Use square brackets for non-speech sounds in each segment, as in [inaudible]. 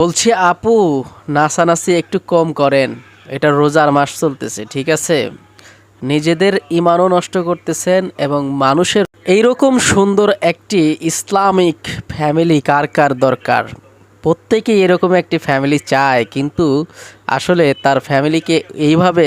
বলছি, আপু, নাচানাচি একটু কম করেন। এটা রোজার মাস চলতেছে, ঠিক আছে? নিজেদের ইমানও নষ্ট করতেছেন এবং মানুষের এইরকম সুন্দর একটি ইসলামিক ফ্যামিলি কার কার দরকার? প্রত্যেকেই এরকম একটি ফ্যামিলি চায়, কিন্তু আসলে তার ফ্যামিলিকে এইভাবে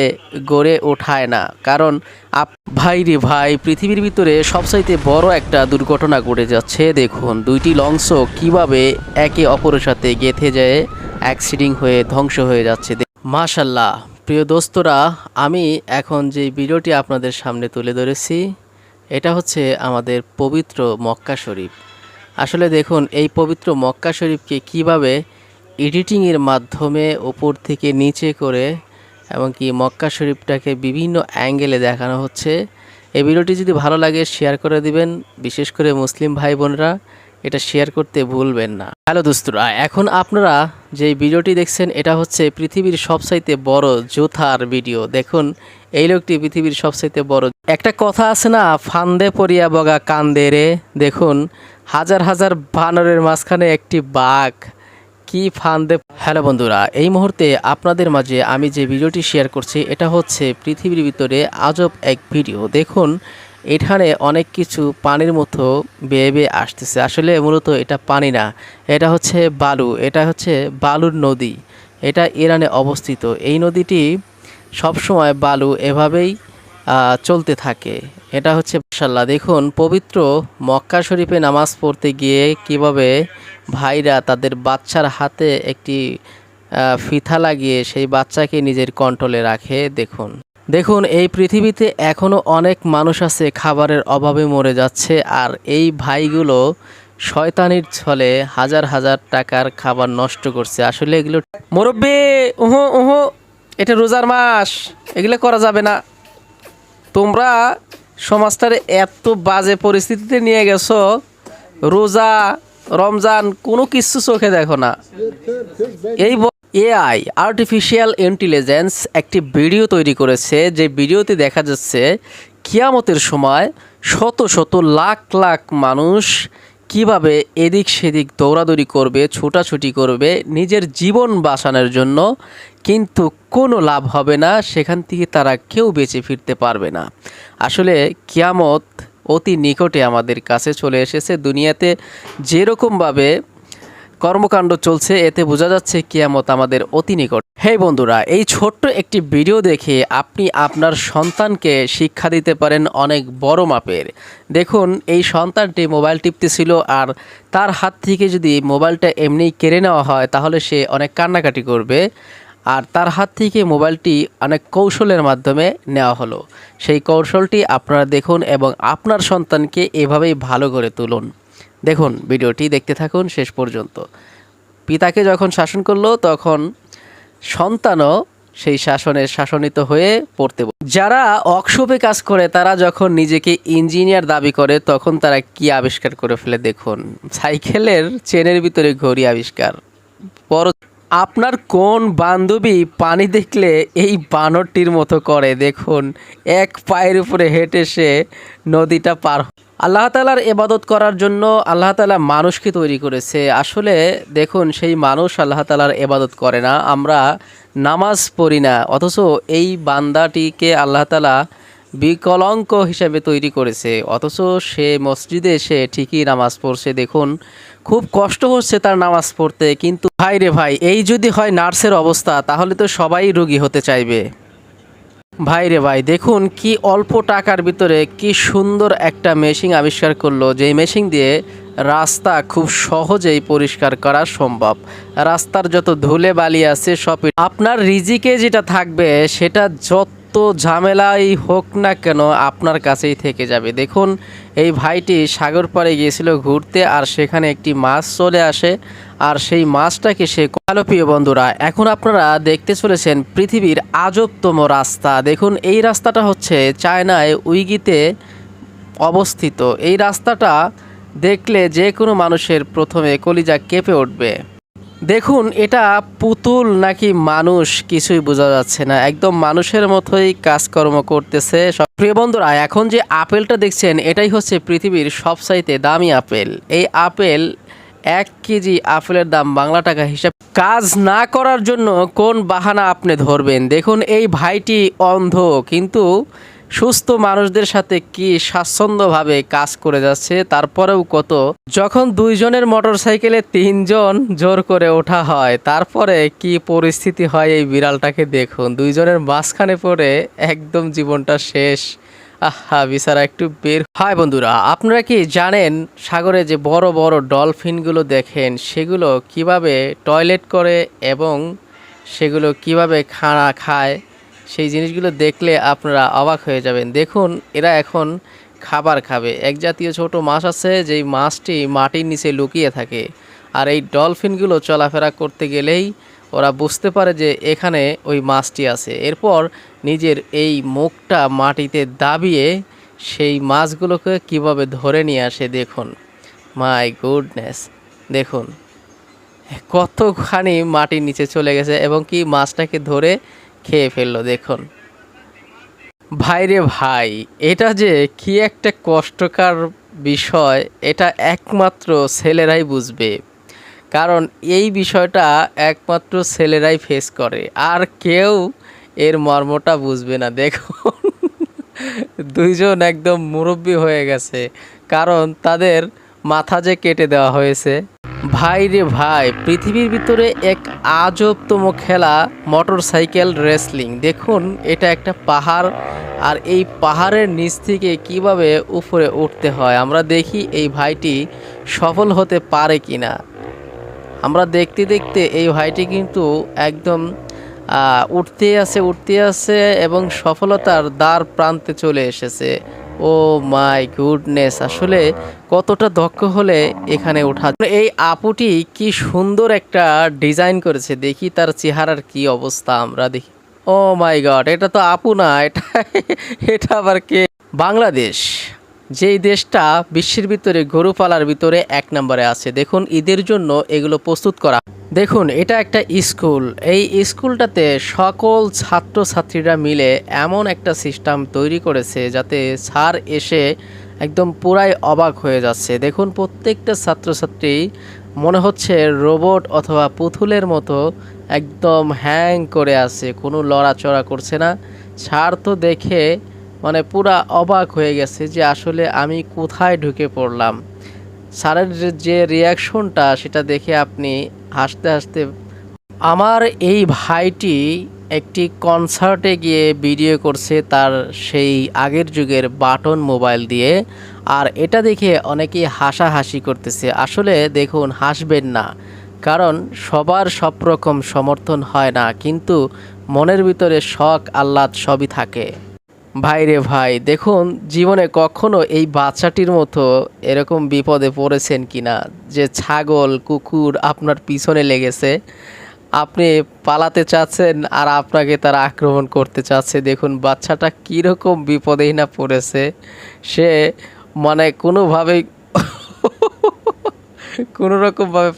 গড়ে ওঠায় না। কারণ আপ ভাই রে ভাই, পৃথিবীর ভিতরে সবচাইতে বড় একটা দুর্ঘটনা ঘটে যাচ্ছে। দেখুন, দুইটি লঞ্চ কীভাবে একে অপরের সাথে গেথে যায় অ্যাক্সিডিং হয়ে ধ্বংস হয়ে যাচ্ছে। মাশাল্লাহ প্রিয় দোস্তরা, আমি এখন যে ভিডিওটি আপনাদের সামনে তুলে ধরেছি, এটা হচ্ছে আমাদের পবিত্র মক্কা শরীফ। আসলে দেখুন, এই পবিত্র মক্কা শরীফকে কীভাবে এডিটিংয়ের মাধ্যমে ওপর থেকে নিচে করে এবং কি মক্কা শরীফটাকে বিভিন্ন অ্যাঙ্গেলে দেখানো হচ্ছে, এই ভিডিওটি যদি ভালো লাগে শেয়ার করে দিবেন। বিশেষ করে মুসলিম ভাই বোনরা, এটা শেয়ার করতে ভুলবেন না। হ্যালো দোস্তরা, এখন আপনারা যে ভিডিওটি দেখছেন, এটা হচ্ছে পৃথিবীর সবচাইতে বড় জোথার ভিডিও। দেখুন, এই লোকটি পৃথিবীর সবচাইতে বড়। একটা কথা আছে না, ফান্দে পড়িয়া বগা কান্দে রে। দেখুন হাজার হাজার বানরের মাঝখানে একটি বাঘ। কি ফান্দে হ্যালো বন্ধুরা, এই মুহূর্তে আপনাদের মাঝে আমি যে ভিডিওটি শেয়ার করছি, এটা হচ্ছে পৃথিবীর ভিতরে আজব এক ভিডিও। দেখুন, এখানে অনেক কিছু পানির মতো বেয়ে বেয়ে আসতেছে। আসলে মূলত এটা পানি না, এটা হচ্ছে বালু। এটা হচ্ছে বালুর নদী। এটা ইরানে অবস্থিত। এই নদীটি সবসময় বালু, এভাবেই চলতে থাকে। এটা হচ্ছে মাশাল্লাহ দেখুন, পবিত্র মক্কা শরীফে নামাজ পড়তে গিয়ে কীভাবে ভাইরা তাদের বাচ্চার হাতে একটি ফিতা লাগিয়ে সেই বাচ্চাকে নিজের কন্ট্রোলে রাখে, দেখুন। দেখুন, এই পৃথিবীতে এখনও অনেক মানুষ আছে, খাবারের অভাবে মরে যাচ্ছে, আর এই ভাইগুলো শয়তানির ছলে হাজার হাজার টাকার খাবার নষ্ট করছে। আসলে এগুলো মুরব্বী, উহো উহো, এটা রোজার মাস, এগুলো করা যাবে না। তোমরা সমাজটার এত বাজে পরিস্থিতিতে নিয়ে গেছো, রোজা, রমজান, কোনো কিছু চোখে দেখো না। এই এআই আর্টিফিশিয়াল ইন্টেলিজেন্স একটি ভিডিও তৈরি করেছে, যে ভিডিওতে দেখা যাচ্ছে, কিয়ামতের সময় শত শত লাখ লাখ মানুষ কীভাবে এদিক সেদিক দৌড়াদৌড়ি করবে, ছোটাছুটি করবে, নিজের জীবন বাঁচানোর জন্য কিন্তু কোনো লাভ হবে না, সেখান থেকে তারা কেউ বেঁচে ফিরতে পারবে না। আসলে কিয়ামত অতি নিকটে আমাদের কাছে চলে এসেছে। দুনিয়াতে যেরকমভাবে কর্মকাণ্ড চলছে, এতে বোঝা যাচ্ছে কিয়ামত আমাদের অতি নিকট হে বন্ধুরা, এই ছোট্ট একটি ভিডিও দেখে আপনি আপনার সন্তানকে শিক্ষা দিতে পারেন অনেক বড় মাপের। দেখুন, এই সন্তানটি মোবাইল টিপতেছিল আর তার হাত থেকে যদি মোবাইলটা এমনি কেড়ে নেওয়া হয়, তাহলে সে অনেক কান্নাকাটি করবে। আর তার হাত থেকে মোবাইলটি অনেক কৌশলের মাধ্যমে নেওয়া হলো। সেই কৌশলটি আপনারা দেখুন এবং আপনার সন্তানকে এভাবেই ভালো করে তুলুন। দেখুন, ভিডিওটি দেখতে থাকুন শেষ পর্যন্ত। পিতাকে যখন শাসন করল, তখন সন্তানও সেই শাসনের শাসনিত হয়ে পড়তে। যারা অক্ষোভে কাজ করে, তারা যখন নিজেকে ইঞ্জিনিয়ার দাবি করে, তখন তারা কি আবিষ্কার করে ফেলে দেখুন, সাইকেলের চেনের ভিতরে ঘড়ি আবিষ্কার পর আপনার কোন বান্ধবী পানি দেখলে এই বানরটির মতো করে দেখুন, এক পায়ের উপরে হেঁটে সে নদীটা পার আল্লাহ তালার এবাদত করার জন্য আল্লাহ তালা মানুষকে তৈরি করেছে। আসলে দেখুন, সেই মানুষ আল্লাহ তালার এবাদত করে না। আমরা নামাজ পড়ি না, অথচ এই বান্দাটিকে আল্লাহ তালা বিকলঙ্ক হিসেবে তৈরি করেছে। অথচ সে মসজিদে এসে ঠিকই নামাজ পড়ছে। দেখুন, খুব কষ্ট হচ্ছে তার নামাজ পড়তে। কিন্তু ভাই রে ভাই, এই যদি হয় নার্সের অবস্থা, তাহলে তো সবাই রোগী হতে চাইবে। ভাই রে ভাই, দেখুন কি অল্প টাকার ভিতরে কি সুন্দর একটা মেশিন আবিষ্কার করল যে মেশিন দিয়ে রাস্তা খুব সহজেই পরিষ্কার করা সম্ভব। রাস্তার যত ধুলে বালি আছে সব আপনার রিজিকে যেটা থাকবে, সেটা যত ঝামেলাই হোক না কেন আপনার কাছেই থেকে যাবে। দেখুন, এই ভাইটি সাগর পাড়ে গিয়েছিল ঘুরতে আর সেখানে একটি মাছ চলে আসে আর সেই মাছটাকে সে হ্যালো প্রিয় বন্ধুরা, এখন আপনারা দেখতে চলেছেন পৃথিবীর আজবতম রাস্তা। দেখুন, এই রাস্তাটা হচ্ছে চায়নায় উইগিতে অবস্থিত। এই রাস্তাটা দেখলে যে কোনো মানুষের প্রথমে কলিজা কেঁপে উঠবে। দেখুন, এটা পুতুল নাকি মানুষ? কিছুই বোঝা যাচ্ছে না। একদম মানুষের মতোই কাজকর্ম করতেছে প্রিয় বন্ধুরা, এখন যে আপেলটা দেখছেন, এটাই হচ্ছে পৃথিবীর সবচাইতে দামি আপেল। এই আপেল এক কেজি আপেলের দাম বাংলা টাকা হিসাব। কাজ না করার জন্য কোন বাহানা আপনি ধরবেন? দেখুন, এই ভাইটি অন্ধ, কিন্তু সুস্থ মানুষদের সাথে কি স্বাচ্ছন্দ্যভাবে কাজ করে যাচ্ছে, তারপরেও কত? যখন দুইজনের মোটর সাইকেলে তিনজন জোর করে ওঠা হয়, তারপরে কি পরিস্থিতি হয় এই বিড়ালটাকে দেখুন। দুইজনের মাঝখানে পড়ে একদম জীবনটা শেষ। আহা, বিচারা একটু বের হয় বন্ধুরা, আপনারা কি জানেন সাগরে যে বড় বড় ডলফিনগুলো দেখেন, সেগুলো কীভাবে টয়লেট করে এবং সেগুলো কীভাবে খানা খায়? সেই জিনিসগুলো দেখলে আপনারা অবাক হয়ে যাবেন। দেখুন, এরা এখন খাবার খাবে। এক জাতীয় ছোট মাছ আছে, যেই মাছটি মাটির নিচে লুকিয়ে থাকে। আর এই ডলফিনগুলো চলাফেরা করতে গেলেই ওরা বুঝতে পারে যে এখানে ওই মাছটি আছে। এরপর নিজের এই মুখটা মাটিতে দাবিয়ে সেই মাছগুলোকে কীভাবে ধরে নিয়ে আসে দেখুন। মাই গুডনেস, দেখুন। কতখানি মাটির নিচে চলে গেছে এবং কি মাছটাকে ধরে খেয়ে ফেলল, দেখুন। ভাইরে ভাই, এটা যে কি একটা কষ্টকর বিষয়, এটা একমাত্র ছেলেরাই বুঝবে। কারণ এই বিষয়টা একমাত্র ছেলেরাই ফেস করে, আর কেউ এর মর্মটা বুঝবে না, দেখুন। দুইজন একদম মুরব্বী হয়ে গেছে, কারণ তাদের মাথা যে কেটে দেওয়া হয়েছে ভাই রে ভাই, পৃথিবীর ভিতরে এক আজবতম খেলা মোটর সাইকেল রেসলিং। দেখুন, এটা একটা পাহাড়, আর এই পাহাড়ের নিচ থেকে কীভাবে উপরে উঠতে হয়, আমরা দেখি এই ভাইটি সফল হতে পারে কি না আমরা দেখতে দেখতে এই ভাইটি কিন্তু একদম উঠতে আছে উঠতে আছে এবং সফলতার দ্বার প্রান্তে চলে এসেছে। ও মাই গুডনেস, আসলে কতটা দক্ষ হলে এখানে ওঠা এই আপুটি কি সুন্দর একটা ডিজাইন করেছে, দেখি তার চেহারার কি অবস্থা আমরা দেখি। ও মাই গড, এটা তো আপু না, এটা এটা আবার কে? বাংলাদেশ। যেই দেশটা বিশ্বের ভিতরে গরু পালার ভিতরে এক নম্বরে আছে, দেখুন ঈদের জন্য এগুলো প্রস্তুত করা। দেখুন, এটা একটা স্কুল। এই স্কুলটাতে সকল ছাত্রছাত্রীরা মিলে এমন একটা সিস্টেম তৈরি করেছে যাতে স্যার এসে একদম পুরাই অবাক হয়ে যাচ্ছে। দেখুন, প্রত্যেকটা ছাত্রছাত্রী মনে হচ্ছে রোবট অথবা পুতুলের মতো একদম হ্যাং করে আছে, কোনো লড়াচড়া করছে না। স্যার তো দেখে মানে পুরা অবাক হয়ে গেছে যে আসলে আমি কোথায় ঢুকে পড়লাম। স্যারের যে- রিয়াকশনটা সেটা দেখে আপনি হাসতে হাসতে, আমার এই ভাইটি একটি কনসার্টে গিয়ে ভিডিও করছে তার সেই আগের যুগের বাটন মোবাইল দিয়ে। আর এটা দেখে অনেকেই হাসাহাসি করতেছে। আসলে দেখুন, হাসবেন না। কারণ সবার সব রকম সমর্থন হয় না। কিন্তু মনের ভিতরে শখ, আহ্লাদ সবই থাকে। ভাই রে ভাই, দেখুন, জীবনে কখনো এই বাচ্চাটির মতো এরকম বিপদে পড়েছেন কিনা? যে ছাগল, কুকুর আপনার পিছনে লেগেছে, আপনি পালাতে চাচ্ছেন আর আপনাকে তারা আক্রমণ করতে চাচ্ছে। দেখুন, বাচ্চাটা কীরকম বিপদেই না পড়েছে। সে মানে কোনোভাবেই [laughs] কোনো রকমভাবে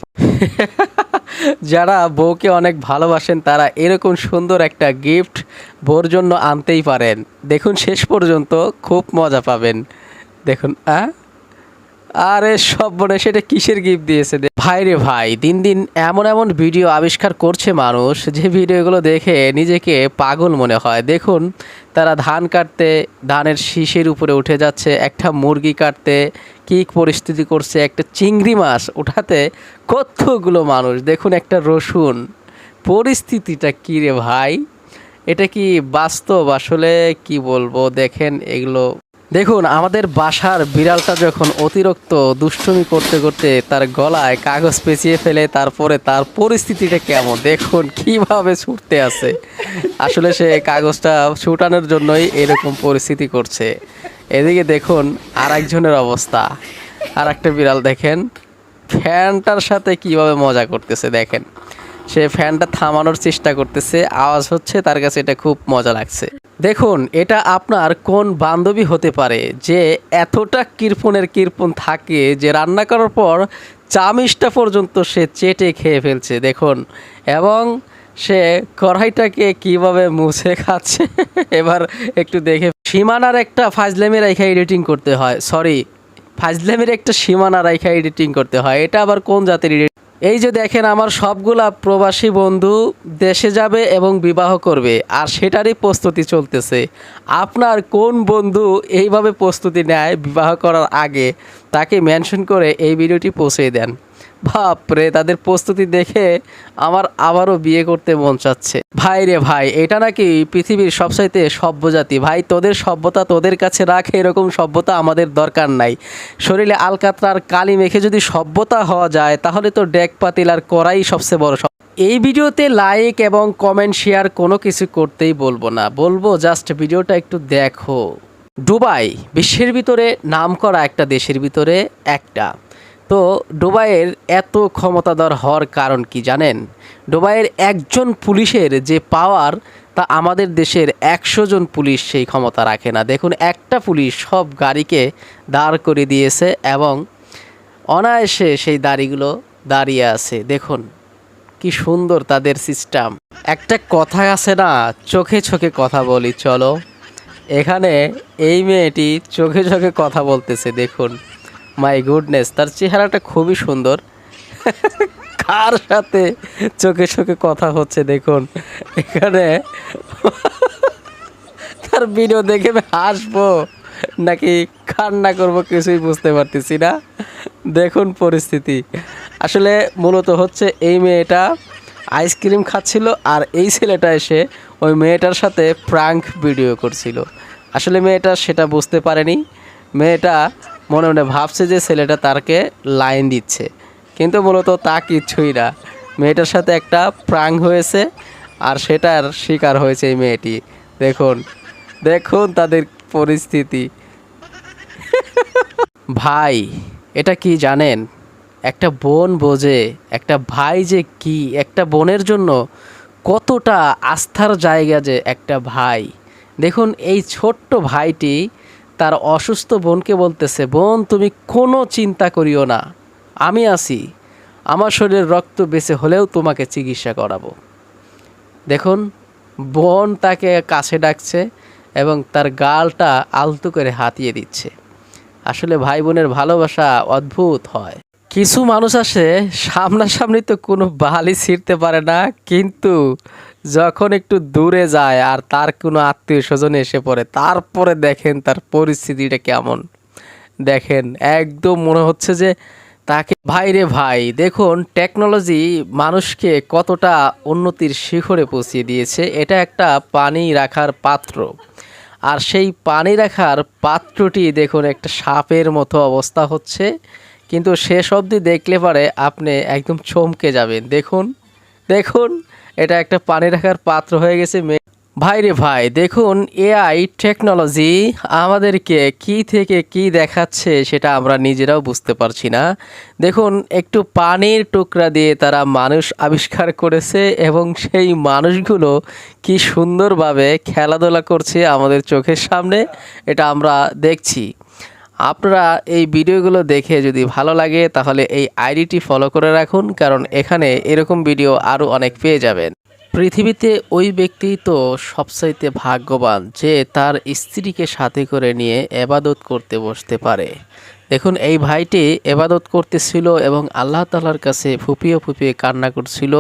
যারা বউকে অনেক ভালোবাসেন, তারা এরকম সুন্দর একটা গিফট বউর জন্য আনতেই পারেন। দেখুন, শেষ পর্যন্ত খুব মজা পাবেন। দেখুন আ আরে সব মনে, সেটা কিসের গিফট দিয়েছে ভাই রে ভাই, দিন দিন এমন এমন ভিডিও আবিষ্কার করছে মানুষ, যে ভিডিওগুলো দেখে নিজেকে পাগল মনে হয়। দেখুন, তারা ধান কাটতে, ধানের শীষের উপরে উঠে যাচ্ছে, একটা মুরগি কাটতে, কী পরিস্থিতি করছে, একটা চিংড়ি মাছ উঠাতে, কতগুলো মানুষ। দেখুন একটা রসুন, পরিস্থিতিটা কী রে ভাই? এটা কি বাস্তব? আসলে কি বলব? দেখেন এগুলো দেখুন, আমাদের বাসার বিড়ালটা যখন অতিরিক্ত দুষ্টুমি করতে করতে তার গলায় কাগজ পেঁচিয়ে ফেলে, তারপরে তার পরিস্থিতিটা কেমন? দেখুন, কীভাবে ছুটতে আছে। আসলে সে কাগজটা ছুটানোর জন্যই এরকম পরিস্থিতি করছে। এদিকে দেখুন আর একজনের অবস্থা। আর একটা বিড়াল দেখেন, ফ্যানটার সাথে কীভাবে মজা করতেছে, দেখেন। সে ফ্যানটা থামানোর চেষ্টা করতেছে। আওয়াজ হচ্ছে তার কাছে এটা খুব মজা লাগছে। দেখুন, এটা আপনার কোন বান্ধবী হতে পারে যে এতটা কৃপণের কৃপণ থাকে যে রান্না করার পর চামিচটা পর্যন্ত সে চেটে খেয়ে ফেলছে, দেখুন। এবং সে কড়াইটাকে কীভাবে মুছে খাচ্ছে, এবার একটু দেখে। সীমানার একটা ফাজলেমি রেখে এডিটিং করতে হয় সরি ফাজলামের একটা সীমানা রাইখা এডিটিং করতে হয়, এটা আবার কোন জাতের edit? এই যে দেখেন আমার সবগুলা প্রবাসী বন্ধু দেশে যাবে এবং বিবাহ করবে, আর সেটারই প্রস্তুতি চলতেছে। আপনার কোন বন্ধু এইভাবে প্রস্তুতি নেয় বিবাহ করার আগে, তাকে মেনশন করে এই ভিডিওটি পৌঁছে দেন। বাপরে, তাদের প্রস্তুতি দেখে আমার আবারও বিয়ে করতে মন চাচ্ছে। ভাই রে ভাই, এটা নাকি পৃথিবীর সবচাইতে সভ্য জাতি। ভাই, তোদের সভ্যতা তোদের কাছে রাখে, এরকম সভ্যতা আমাদের দরকার নাই। শরীরে আলকাতরার কালি মেখে যদি সভ্যতা হওয়া যায়, তাহলে তো ডেক পাতিল আর করাই সবচেয়ে বড় এই ভিডিওতে লাইক এবং কমেন্ট শেয়ার কোনো কিছু করতেই বলব না। বলব জাস্ট ভিডিওটা একটু দেখো। দুবাই, বিশ্বের ভিতরে নাম করা একটা দেশের ভিতরে একটা। তো ডুবাইয়ের এত ক্ষমতাধর হওয়ার কারণ কি জানেন? ডুবাইয়ের একজন পুলিশের যে পাওয়ার, তা আমাদের দেশের একশো জন পুলিশ সেই ক্ষমতা রাখে না। দেখুন, একটা পুলিশ সব গাড়িকে দাঁড় করে দিয়েছে এবং অনায়াসে সেই দাড়িগুলো দাঁড়িয়ে আছে। দেখুন, কি সুন্দর তাদের সিস্টেম একটা কথা আছে না, চোখে চোখে কথা বলি, চলো। এখানে এই মেয়েটি চোখে চোখে কথা বলতেছে, দেখুন। মাই গুডনেস তার চেহারাটা খুবই সুন্দর। কার সাথে চোখে চোখে কথা হচ্ছে দেখুন। এখানে তার ভিডিও দেখে হাসবো। নাকি কান্না করব কিছুই বুঝতে পারতেছি না। দেখুন পরিস্থিতি। আসলে মূলত হচ্ছে এই মেয়েটা আইসক্রিম খাচ্ছিল আর এই ছেলেটা এসে ওই মেয়েটার সাথে প্রাঙ্ক ভিডিও করছিল। আসলে মেয়েটা সেটা বুঝতে পারেনি। মেয়েটা মনে মনে ভাবছে যে ছেলেটা তারকে লাইন দিচ্ছে। কিন্তু মূলত তা কিচ্ছুই না। মেয়েটার সাথে একটা প্রাঙ্ক হয়েছে আর সেটার শিকার হয়েছে এই মেয়েটি। দেখুন দেখুন তাদের পরিস্থিতি। ভাই, এটা কি জানেন? একটা বোন বোঝে, একটা ভাই যে কি, একটা বোনের জন্য কতটা আস্থার জায়গা যে একটা ভাই। দেখুন, এই ছোট্ট ভাইটি তার অসুস্থ বোনকে বলতেছে, বোন, তুমি কোনো চিন্তা করিও না। আমি আছি। আমার শরীরের রক্ত বেঁচে হলেও তোমাকে চিকিৎসা করাবো। দেখুন, বোন তাকে কাছে ডাকছে এবং তার গালটা আলতো করে হাতিয়ে দিচ্ছে। আসলে ভাই বোনের ভালোবাসা অদ্ভুত হয়। কিছু মানুষ আসে, সামনাসামনি তো কোনো বালি ছিঁড়তে পারে না, কিন্তু যখন একটু দূরে যায় আর তার কোনো আত্মীয় স্বজন এসে পড়ে, তারপরে দেখেন তার পরিস্থিতিটা কেমন। দেখেন, একদম মনে হচ্ছে যে তাকে, ভাই রে ভাই, দেখুন টেকনোলজি মানুষকে কতটা উন্নতির শিখরে পৌঁছিয়ে দিয়েছে। এটা একটা পানি রাখার পাত্র। আর সেই পানি রাখার পাত্রটি দেখুন, একটা সাপের মতো অবস্থা হচ্ছে। কিন্তু শেষ অবধি দেখলে পারে আপনি একদম চমকে যাবেন। দেখুন দেখুন এটা একটা পানি রাখার পাত্র হয়ে গেছে ভাই রে ভাই, দেখুন এআই টেকনোলজি আমাদেরকে কি থেকে কি দেখাচ্ছে সেটা আমরা নিজেরাও বুঝতে পারছি না। দেখুন, একটু পানির টুকরা দিয়ে তারা মানুষ আবিষ্কার করেছে এবং সেই মানুষগুলো কি সুন্দরভাবে খেলাধুলা করছে আমাদের চোখের সামনে, এটা আমরা দেখছি। আপনারা এই ভিডিওগুলো দেখে যদি ভালো লাগে, তাহলে এই আইডিটি ফলো করে রাখুন, কারণ এখানে এরকম ভিডিও আরও অনেক পেয়ে যাবেন। পৃথিবীতে ওই ব্যক্তি তো সবচাইতে ভাগ্যবান, যে তার স্ত্রীকে সাথে করে নিয়ে এবাদত করতে বসতে পারে। দেখুন, এই ভাইটি এবাদত করতেছিল এবং আল্লাহ তালার কাছে ফুপিয়ে ফুপিয়ে কান্না করছিল,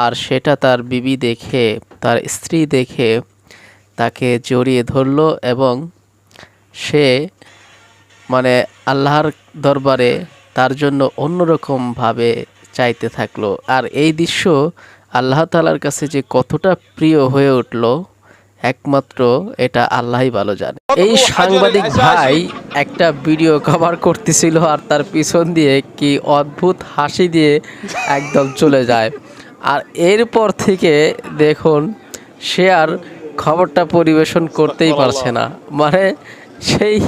আর সেটা তার বিবি দেখে, তার স্ত্রী দেখে তাকে জড়িয়ে ধরলো এবং সে মানে আল্লাহর দরবারে তার জন্য অন্যরকমভাবে চাইতে থাকল। আর এই দৃশ্য আল্লাহ তালার কাছে যে কতটা প্রিয় হয়ে উঠল, একমাত্র এটা আল্লাহই ভালো জানে। এই সাংবাদিক ভাই একটা ভিডিও কভার করতেছিল আর তার পিছন দিয়ে কি অদ্ভুত হাসি দিয়ে একদম চলে যায়। আর এরপর থেকে দেখুন, সে আর খবরটা পরিবেশন করতেই পারছে না। মানে সেই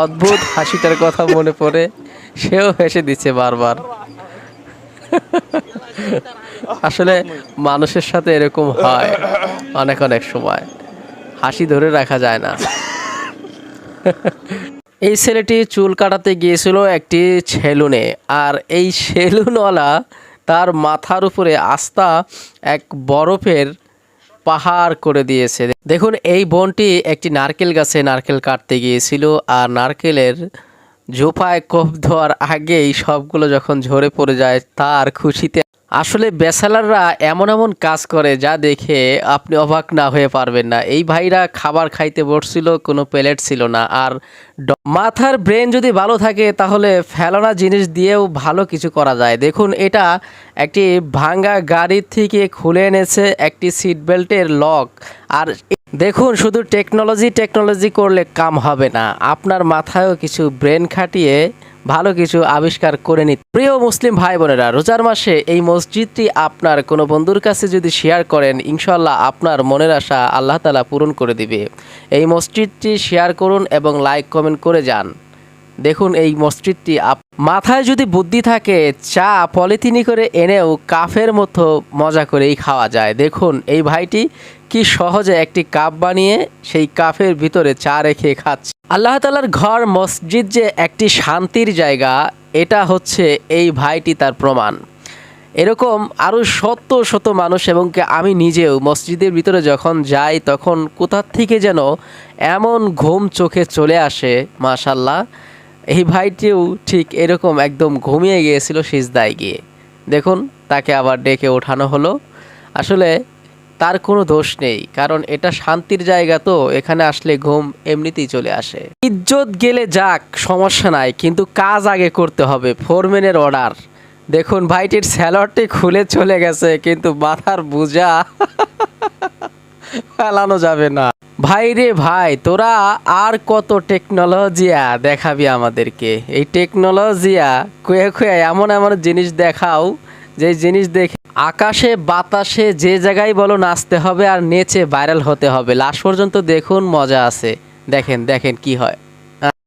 অদ্ভুত হাসিটার কথা মনে পড়ে, সেও হেসে দিচ্ছে বারবার। আসলে মানুষের সাথে এরকম হয় অনেক অনেক সময়। হাসি ধরে রাখা যায় না। এই ছেলেটি চুল কাটাতে গিয়েছিল একটি সেলুনে, আর এই সেলুনওয়ালা তার মাথার উপরে আস্থা এক বরফের পাহাড় করে দিয়েছে। দেখুন, এই বনটি একটি নারকেল গাছে নারকেল কাটতে গিয়েছিল আর নারকেলের জোপায় কোপ ধোয়ার আগেই সবগুলো যখন ঝরে পড়ে যায়, তার খুশিতে আসলে বেসালাররা এমন এমন কাজ করে যা দেখে আপনি অবাক না হয়ে পারবেন না। এই ভাইরা খাবার খাইতে বসছিল, কোনো প্লেট ছিল না। আর মাথার ব্রেন যদি ভালো থাকে, তাহলে ফেলনা জিনিস দিয়েও ভালো কিছু করা যায়। দেখুন, এটা একটি ভাঙ্গা গাড়ির থেকে খুলে এনেছে একটি সিট বেল্টের লক। আর দেখুন, শুধু টেকনোলজি টেকনোলজি করলে কাম হবে না। আপনার মাথায়ও কিছু ব্রেন খাটিয়ে ভালো কিছু আবিষ্কার করে নিতে। প্রিয় মুসলিম ভাই বোনেরা রোজার মাসে এই মসজিদটি আপনার কোনো বন্ধুর কাছে যদি শেয়ার করেন ইনশাল্লাহ আপনার মনের আশা আল্লাহ তালা পূরণ করে দিবে। এই মসজিদটি শেয়ার করুন এবং লাইক, কমেন্ট করে যান। দেখুন এই মসজিদটি মাথায় যদি বুদ্ধি থাকে, চা পলিথিনি করে এনেও কাফের মতো মজা করেই খাওয়া যায়। দেখুন এই ভাইটি কি সহজে একটি কাপ বানিয়ে সেই কাপের ভিতরে চা রেখে খাচ্ছে। আল্লাহ তালার ঘর মসজিদ যে একটি শান্তির জায়গা, এটা হচ্ছে এই ভাইটি তার প্রমাণ। এরকম আরও শত শত মানুষ এবং আমি নিজেও মসজিদের ভিতরে যখন যাই, তখন কোথার থেকে যেন এমন ঘুম চোখে চলে আসে মাশাল্লাহ এই ভাইটিও ঠিক এরকম একদম ঘুমিয়ে গিয়েছিল সিজদায় গিয়ে। দেখুন, তাকে আবার ডেকে ওঠানো হলো। আসলে তার কোনো দোষ নেই, কারণ এটা শান্তির জায়গা তো, এখানে আসলে ঘুম এমনিতেই চলে আসে। ইজ্জত গেলে যাক, সমস্যা নাই, কিন্তু কাজ আগে করতে হবে, ফোরম্যানের অর্ডার। দেখুন, ভাইটির স্যালাডটি খুলে চলে গেছে, কিন্তু মাথার বোঝা [laughs] ফেলানো যাবে না। ভাই রে ভাই, তোরা আর কত টেকনোলজিয়া দেখাবি আমাদেরকে। এই টেকনোলজিয়া কুয়ে কুয়ে এমন এমন জিনিস দেখাও যে জিনিস দেখে, আকাশে, বাতাসে, যে জায়গায় বলো নাচতে হবে আর নেচে ভাইরাল হতে হবে। লাস্ট পর্যন্ত দেখুন, মজা আছে। দেখেন দেখেন কি হয়।